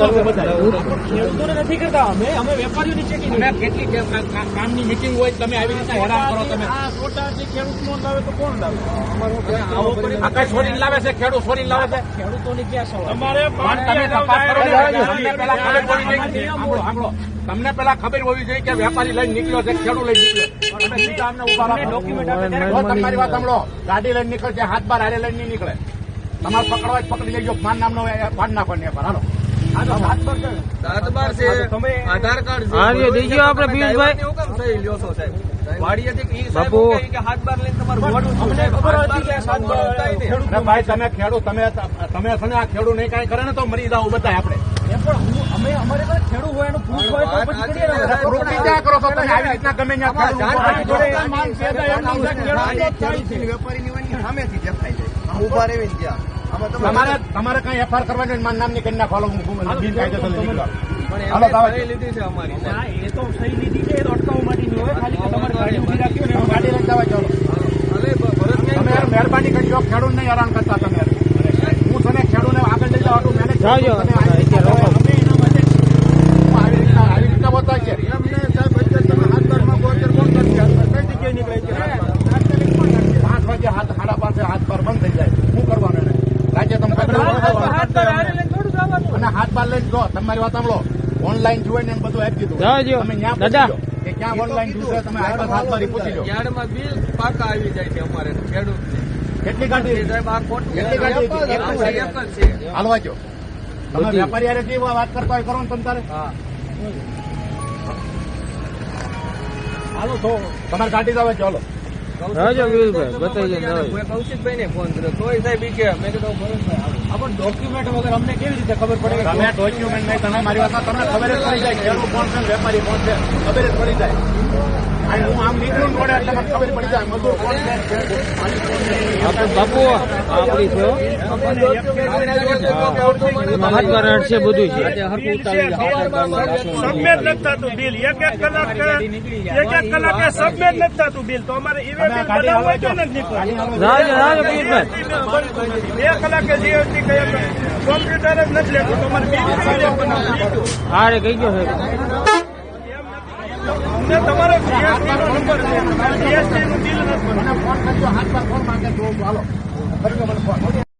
કરવું બધા નથી કરતા અમે અમે વેપારીઓની ચેકિંગ કેટલી કામની મીટિંગ હોય તમે આવી રીતે હેરાન કરો તમે. ખોટા જે ખેડૂત નો લાવે તો કોણ લાવે? આકાશ છોડીને લાવે છે ખેડૂત છોડીને લાવે છે. ખેડૂતોની ક્યાં સવાલ? તમારે પણ તમે તપાસ કરો સાંભળો. તમને પેલા ખબર હોવી જોઈએ કે વેપારી લઈને નીકળ્યો છે ખેડૂત લઈને નીકળ્યો તમે સીધા અમને ઊભા રાખો. ડોક્યુમેન્ટ આપે ત્યારે તમારી વાત સાંભળો ગાડી લઈને નીકળે છે હાથ બાર હારે લઈને નહીં નીકળે. તમારે પકડવા જ પકડી લેજો માન નામનો પાડ નાખો ને પર હાલો. હાલો, હાથ છે. આધાર કાર્ડ હા, એ દઈ ગયો આપણે પિયુષભાઈ. હું કેમ સહી લ્યો છો સાહેબ વાડીએથી કે બાપુ. કે હાથ બાર લઈને તમારું મોઢું અમને ખબર હતી કે સાત બાર થાય નહીં. ખેડૂત અરે ભાઈ તમે ખેડૂત તમે તમે છે ને આ ખેડૂત નહીં કાંઈ કરે ને તો મરી જાવ બધા આપણે એમ પણ અમે અમારે ખેડૂત હોય એનું પ્રૂફ હોય તો પછી કરો છો તમે આવી રીતના ગમે ત્યાં ઊભો છે, સામેથી દેખાય આમ રહેવી ત્યાં તમારે તમારે કઈ એફઆર કરવાની હોય, નામની કરી નાખો. હું બિનકાયદેસર લીધી છે અમારી. હા, એ તો સહી લીધી છે એ તો અટકાવવા માટેની હોય. ખાલી તમારે ગાડી ઊભી રાખી હોય ગાડી લઈ જવા ચાલો મહેરબાની કરજો ખેડૂત નહીં હેરાન કરતા તમે. હું તને ખેડૂને આગળ લઈ જવા મેનેજ જાજો. તમે આવી રીતના કરો. અમે એના માટે હું આવી રીતના આવી રીતના બતાય છે એમને સાહેબ અત્યારે તમે હાથ બારમાં ગોચર કોણ કરશે કઈ જગ્યાએ નીકળે છે હાથ બાર? પાંચ વાગે હાથ સાડા પાંચે હાથ પર બંધ થઈ જાય શું કરવાનું એને રાજ્ય તમે પકડો. હાથ પર હારે લઈને થોડું જવાનું. અને હાથ બાર લઈને જો તમારી વાત સાંભળો. ઓનલાઈન જુએ ને બધું આપી દીધું. જાજો. તમે ત્યાં દાદા. કે ક્યાં ઓનલાઈન જોશે તમે હાથ હાથ બારી પૂછી લો યાર્ડમાં બિલ પાકા આવી જાય છે અમારે ખેડૂતને કેટલી ગાડી સાહેબ આ ખોટું કેટલી ગાડી એક જ છે, એક જ છે. હાલવા જો તમે વેપારી હારે જે વાત કરતા હોય કરો ને તમે તારે? હા. હાલો તો તમારે ગાડી જ ચાલો રાજો વીરભાઈ, બતાવી મેં કૌશિકભાઈ ને ફોન કર્યો. તોય સાહેબ કે મેં કીધું. પણ ડોક્યુમેન્ટ વગર અમને કેવી રીતે ખબર પડે તમે ડોક્યુમેન્ટ નહીં તમે મારી વાત તમને ખબર જ પડી જાય ખેડૂત કોણ છે વેપારી કોણ છે. ખબર જ પડી જાય. હું આમ નીકળું ને એટલે મને ખબર પડી જાય મજૂર કોણ છે. બાપુ આપણી છે હાથ છે બધું છે. તું બિલ. એક એક કલાક એક એક કલાકે સબમિટ નથી થતું બિલ. તો અમારે ઈવે બિલ બનાવવું હોય તો નથી બે કલાકે જીએસટી કઈ કોમ્પ્યુટર જ નથી લેતું. તમારે બિલ? હારે કહી ગયો સાહેબ. અમને તમારો જીએસટી નો નંબર છે. જીએસટી નું બિલ નથી. મને ફોન કરજો હાથ પર ફોન માંગે તો હાલો કરજો મને ફોન